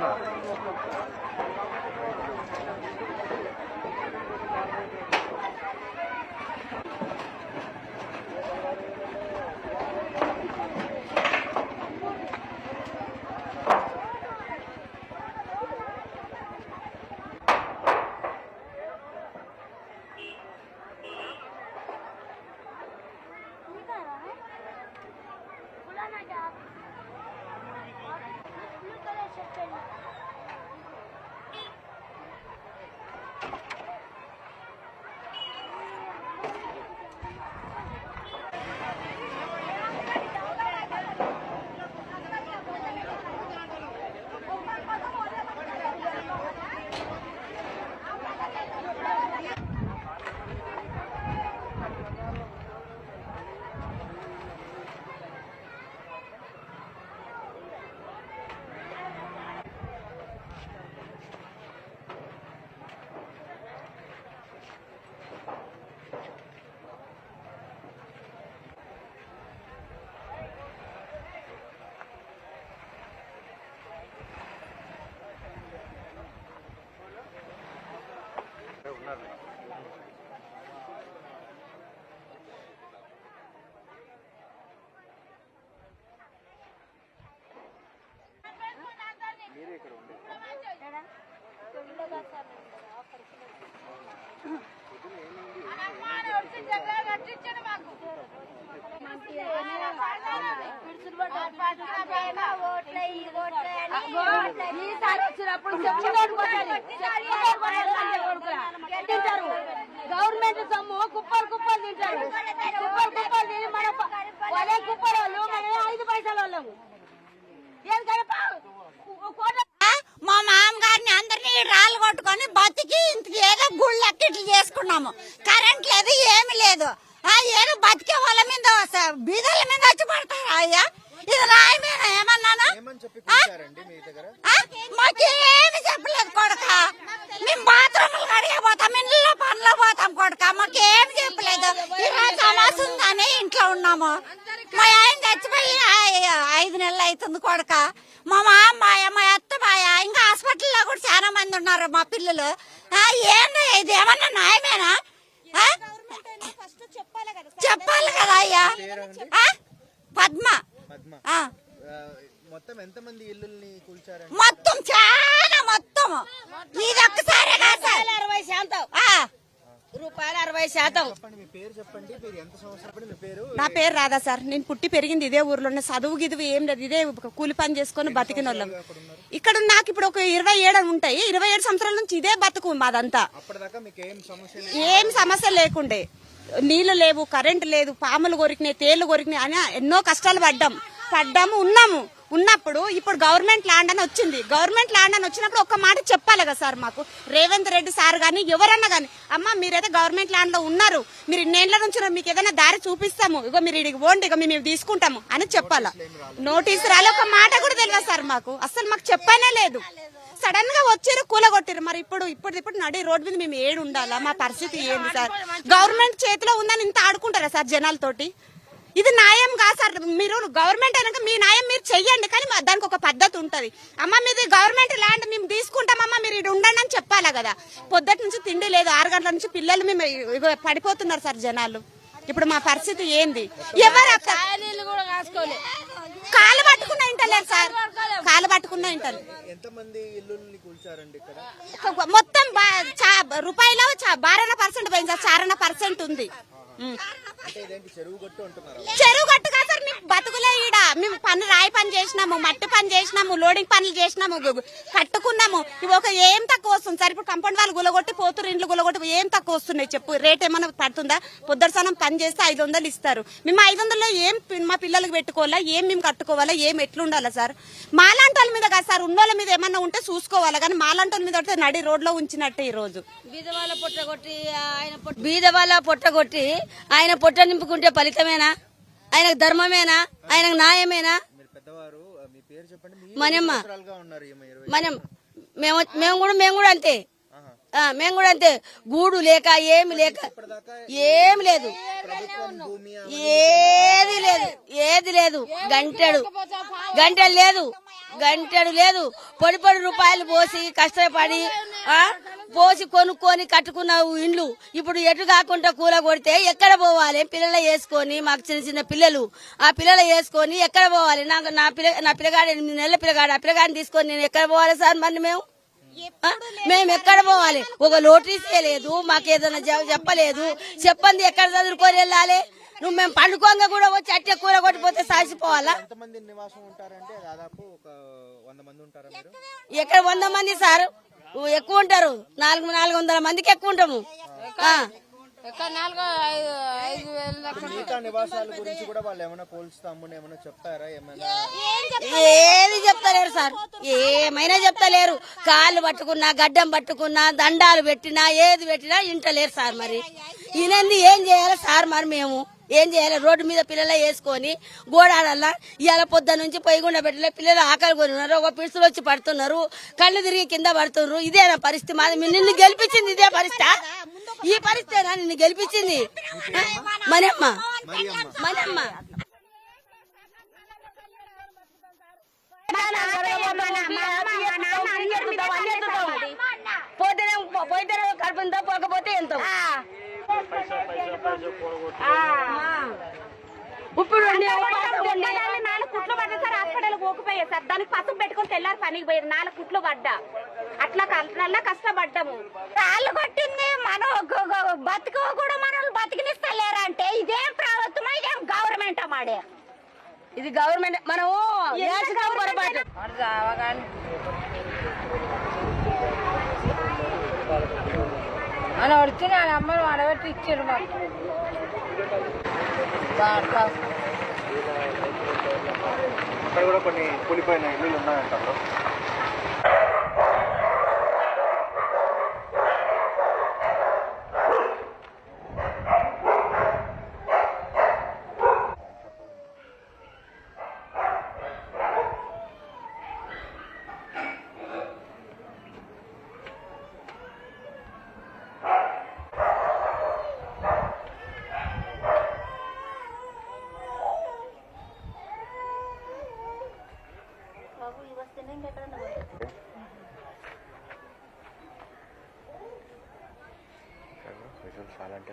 了。ఈసారి వచ్చినప్పుడు చెప్పుకోడు తింటారు. గవర్నమెంట్ సొమ్ము కుప్పలు కుప్పలు తింటారు. కుప్పలు కుప్పలు తిని మన వాళ్ళే కుప్పల వాళ్ళు మన ఐదు పైసల వాళ్ళము మా మామగారిని అందరినీ రాళ్ళు కొట్టుకొని బతికి ఇంటికి ఏదో గుళ్ళు ఇట్లా చేసుకున్నాము కరెంట్ లేదు ఏమి లేదు ఆ ఏదో బతికే వాళ్ళ మీద స- బీదల మీద వచ్చి పడతారు అయ్యా ఇది రాయమేనా ఏమన్నానా ఏమని చెప్పి కూర్చారండి మీ దగ్గర ఆ? మాకేమి చెప్పలేదు కొడక మేము బాత్రూములు కడిగిపోతాం ఇంట్లో పనులు పోతాం కొడక మాకేం చెప్పలేదు ఈరోజు అమాసం ఉందని ఇంట్లో ఉన్నాము మా ఆయన చచ్చిపోయి ఐ- ఐదు నెలలు అవుతుంది కొడక? మా మాయ మా అత్త మాయ ఇంకా హాస్పిటల్లో కూడా చాలా మంది ఉన్నారు మా పిల్లలు. ఆ, ఏంది ఇది? ఏమన్నా న్యాయమేనా? చెప్పాలి కదా అయ్యా? పద్మ. మొత్తం ఎంతమంది ఇల్లుల్ని కూల్చారండి? మొత్తం చాలా మొత్తం. ఇది ఒక్కసారి అరవై శాతం. ఆ. రూపాయలు అరవై శాతం. నా పేరు రాధా సార్. నేను పుట్టి పెరిగింది ఇదే ఊర్లోనే. చదువు గిదువు ఏం లేదు. ఇదే కూలి పని చేసుకొని బతికిన వాళ్ళం ఇక్కడ నాకు ఇప్పుడు ఒక ఇరవై ఏడు ఉంటాయి. ఇరవై ఏడు సంవత్సరాల నుంచి ఇదే బతుకు మాదంతా. ఏం సమస్య లేకుండే. నీళ్ళు లేవు కరెంట్ లేదు పాములు కొరికినాయి తేళ్ళు కొరికినాయి అని ఎన్నో కష్టాలు పడ్డాం. పడ్డాము ఉన్నాము. ఉన్నప్పుడు ఇప్పుడు గవర్నమెంట్ ల్యాండ్ అని వచ్చింది. గవర్నమెంట్ ల్యాండ్ అని వచ్చినప్పుడు ఒక మాట చెప్పాలి కదా సార్ మాకు? రేవంత్ రెడ్డి సార్ కానీ ఎవరన్నా కానీ అమ్మ మీరైతే గవర్నమెంట్ ల్యాండ్లో ఉన్నారు మీరు ఇన్నేళ్ళ నుంచి మీకు ఏదైనా దారి చూపిస్తాము. ఇగో మీరు ఇడికి పోండి ఇక మేము తీసుకుంటాము అని చెప్పాలా. నోటీస్ రాలే ఒక మాట కూడా తెలియదు సార్ మాకు. అసలు మాకు చెప్పనే లేదు. సడన్గా వచ్చారు కూలగొట్టారు. మరి ఇప్పుడు ఇప్పుడు ఇప్పుడు నడి రోడ్ మీద మేము ఏడు ఉండాలా మా పరిస్థితి ఏంది సార్? గవర్నమెంట్ చేతిలో ఉందని ఇంత ఆడుకుంటారా సార్ జనాలతోటి? ఇది న్యాయం కాదు సార్. మీరు గవర్నమెంట్ అయినాక మీ న్యాయం మీరు చెయ్యండి కానీ దానికి ఒక పద్ధతి ఉంటది. అమ్మ మీది గవర్నమెంట్ ల్యాండ్ మేము తీసుకుంటామమ్మా మీరు ఇక్కడ ఉండండి అని చెప్పాలా కదా? పొద్దుటి నుంచి తిండి లేదు ఆరు గంటల నుంచి పిల్లలు మేము పడిపోతున్నారు సార్ జనాలు. ఇప్పుడు మా పరిస్థితి ఏంది? ఎవరు కాలు పట్టుకున్న ఇంటలేరు సార్. కాలు పట్టుకున్న ఇంటలేదు ఇక్కడ? మొత్తం రూపాయలు చా- బారన పర్సెంట్ పోయింది సార్. చారణ పర్సెంట్ ఉంది. చెరువు గట్టు అంటున్నారు? చెరువు కట్టుగా సార్ మేము బతుకులే ఈడ. మేము పని రాయి పని చేసినాము మట్టి పని చేసినాము లోడింగ్ పనులు చేసినాము కట్టుకున్నాము. ఇవి ఒక ఏం తక్కువ వస్తుంది? సార్ ఇప్పుడు కంపౌండ్ వాళ్ళు గులగొట్టి పోతురు ఇండ్లు గులగొట్టి ఏం తక్కువ వస్తున్నాయి చెప్పు? రేట్ ఏమైనా పడుతుందా? పొద్దుసనం పని చేస్తే ఐదు వందలు ఇస్తారు. మేము ఐదు వందల్లో ఏం పి- మా పిల్లలకి పెట్టుకోవాలా? ఏం మేము కట్టుకోవాలా? ఏం ఎట్లుండాలా సార్? మాలాంటి వాళ్ళ మీద కాదు సార్ ఉన్నోళ్ళ మీద ఏమన్నా ఉంటే చూసుకోవాలా? కానీ మాలాంటి వాళ్ళ మీద పడితే నడి రోడ్లో ఉంచినట్టే ఈ రోజు. బీదవాళ్ళ పొట్ట కొట్టి ఆయన బీదవాళ్ళ బీద పొట్ట కొట్టి ఆయన పొట్ట నింపుకుంటే ఫలితమేనా? ఆయనకు ధర్మమేనా? ఆయనకు న్యాయమేనా? మనమ్మ. మనం మేము మేము కూడా మేము కూడా అంతే. మేము కూడా అంతే. గూడు లేక ఏమి లేక ఏమి లేదు. ఏది లేదు ఏది లేదు. గంటెడు. గంటెడు లేదు గంటెడు లేదు. పొడి పొడి రూపాయలు పోసి కష్టపడి పోసి కొనుక్కొని కట్టుకున్న ఇండ్లు. ఇప్పుడు ఎటు కాకుండా కూల కొడితే ఎక్కడ పోవాలి? పిల్లలు వేసుకొని మాకు చిన్న చిన్న పిల్లలు. ఆ పిల్లలు వేసుకొని ఎక్కడ పోవాలి? నాకు నా పిల్ల నా పిల్లగాడు ఎనిమిది నెలల పిల్లగాడు. ఆ పిల్లగాడిని తీసుకొని నేను ఎక్కడ పోవాలి సార్ మరి మేము? మేము ఎక్కడ పోవాలి? ఒక నోటీస్ లేదు మాకు ఏదైనా జవ- చెప్పలేదు. చెప్పండి ఎక్కడ చదువుకొని వెళ్ళాలి? నువ్వు మేము పండుకోంగా కూడా వచ్చి అట్టే కూర కొట్టిపోతే సాసిపోవాలా ఎంతమంది నివాసం ఉంటారంటే దాదాపు ఒక వంద మంది ఉంటారా మీరు? ఎక్కడ వంద మంది సార్? ఎక్కువ ఉంటారు. నాలుగు నాలుగు వందల మందికి ఎక్కువ ఉంటాము. ఆ. చెప్తారా సార్. ఏమైనా చెప్తలేరు. కాళ్ళు పట్టుకున్నా గడ్డం పట్టుకున్నా దండాలు పెట్టినా ఏది పెట్టినా ఇంటలేరు సార్ మరి. ఈయనంది ఏం చేయాలి సార్ మరి మేము? ఏం చేయాలి? రోడ్డు మీద పిల్లలు వేసుకొని గోడాడల్లా ఇవాళ పొద్దు నుంచి పొయ్యిగుండ పెట్టలే పిల్లలు ఆకలి కొని ఉన్నారు ఒక పిడుసులు వచ్చి పడుతున్నారు. కళ్ళు తిరిగి కింద పడుతున్నారు. ఇదేనా పరిస్థితి. మాది నిన్ను గెలిపించింది ఇదే పరిస్థితి. ఈ పరిస్థితేనా? నిన్ను గెలిపించింది? మనమ్మ మనమ్మ పోతేనే కడుపుందా పోకపోతే ఎంత ఇప్పుడు నాలుగు కుట్లు పడ్డా సార్ హాస్పిటల్ పోకపోయా సార్ దానికి పసుపు పెట్టుకొని తెల్లారి పనికి పోయారు నాలుగు కుట్లు పడ్డా అట్లా అట్లా కష్టపడ్డాము కాళ్ళు కొట్టింది మనం బతుకు కూడా మనల్ని బతికినిస్తలేరు అంటే ఇదేం ప్రభుత్వం ఇదేం గవర్నమెంట్ మాడే ఇది గవర్నమెంట్ మనం వేసుకున్నాం పొరపాటు. అని వడితే నా అమ్మని వాడబెట్టి ఇచ్చారు మాకు. అక్కడ కూడా కొన్ని కూలిపోయిన ఇల్లు ఉన్నాయంటారు. చాలా అంటే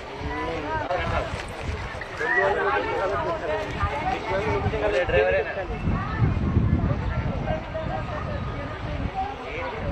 ड्राइवर है ना